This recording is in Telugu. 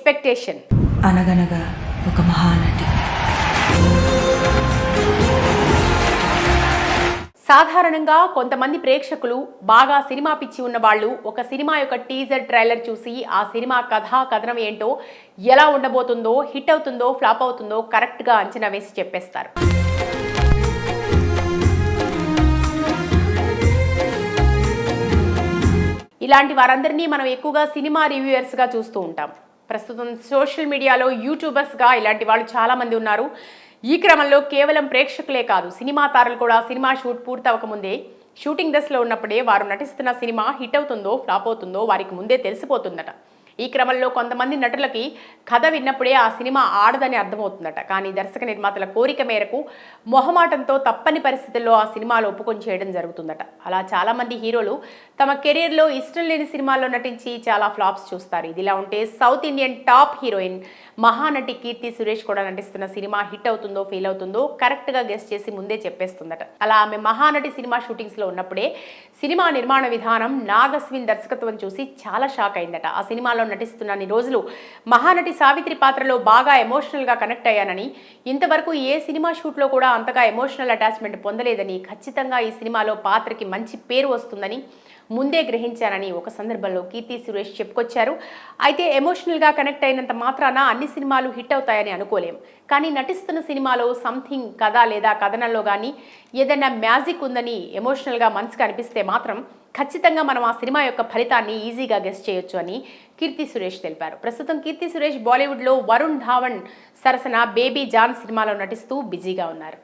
ఎక్స్పెక్టేషన్. అనగనగా ఒక మహానటి. సాధారణంగా కొంతమంది ప్రేక్షకులు బాగా సినిమా పిచ్చి ఉన్న వాళ్ళు ఒక సినిమా యొక్క టీజర్ ట్రైలర్ చూసి ఆ సినిమా కథ కథనం ఏంటో ఎలా ఉండబోతుందో హిట్ అవుతుందో ఫ్లాప్ అవుతుందో కరెక్ట్గా అంచనా వేసి చెప్పేస్తారు. ఇలాంటి వారందరినీ మనం ఎక్కువగా సినిమా రివ్యూయర్స్గా చూస్తూ ఉంటాం. ప్రస్తుతం సోషల్ మీడియాలో యూట్యూబర్స్గా ఇలాంటి వాళ్ళు చాలామంది ఉన్నారు. ఈ క్రమంలో కేవలం ప్రేక్షకులే కాదు సినిమా తారలు కూడా సినిమా షూట్ పూర్తవకముందే షూటింగ్ దశలో ఉన్నప్పుడే వారు నటిస్తున్న సినిమా హిట్ అవుతుందో ఫ్లాప్ అవుతుందో వారికి ముందే తెలిసిపోతుందట. ఈ క్రమంలో కొంతమంది నటులకి కథ విన్నప్పుడే ఆ సినిమా ఆడదని అర్థమవుతుందట. కానీ దర్శక నిర్మాతల కోరిక మేరకు మొహమాటంతో తప్పని పరిస్థితుల్లో ఆ సినిమాలు ఒప్పుకొని చేయడం జరుగుతుందట. అలా చాలామంది హీరోలు తమ కెరీర్లో ఇష్టం లేని సినిమాల్లో నటించి చాలా ఫ్లాప్స్ చూస్తారు. ఇదిలా ఉంటే South Indian top heroine Mahanati Keerthy Suresh కూడా నటిస్తున్న సినిమా హిట్ అవుతుందో ఫెయిల్ అవుతుందో కరెక్ట్గా గెస్ట్ చేసి ముందే చెప్పేస్తుందట. అలా ఆమె మహానటి సినిమా షూటింగ్స్లో ఉన్నప్పుడే సినిమా నిర్మాణ విధానం నాగస్విన్ దర్శకత్వం చూసి చాలా షాక్ అయిందట. ఆ సినిమాలో నటిస్తున్న రోజులు మహానటి సావిత్రి పాత్రలో బాగా ఎమోషనల్గా కనెక్ట్ అయ్యానని ఇంతవరకు ఏ సినిమా షూట్లో కూడా అంతగా ఎమోషనల్ అటాచ్మెంట్ పొందలేదని ఖచ్చితంగా ఈ సినిమాలో పాత్రకి మంచి పేరు వస్తుందని ముందే గ్రహించారని ఒక సందర్భంలో కీర్తి సురేష్ చెప్పుకొచ్చారు. అయితే ఎమోషనల్గా కనెక్ట్ అయినంత మాత్రాన అన్ని సినిమాలు హిట్ అవుతాయని అనుకోలేం. కానీ నటిస్తున్న సినిమాలో సంథింగ్ కథ లేదా కథనంలో కానీ ఏదైనా మ్యాజిక్ ఉందని ఎమోషనల్గా మనసుకు అనిపిస్తే మాత్రం ఖచ్చితంగా మనం ఆ సినిమా యొక్క ఫలితాన్ని ఈజీగా గెస్ట్ చేయొచ్చు అని కీర్తి సురేష్ తెలిపారు. ప్రస్తుతం కీర్తి సురేష్ బాలీవుడ్లో వరుణ్ ధావన్ సరసన బేబీ జాన్ సినిమాలో నటిస్తూ బిజీగా ఉన్నారు.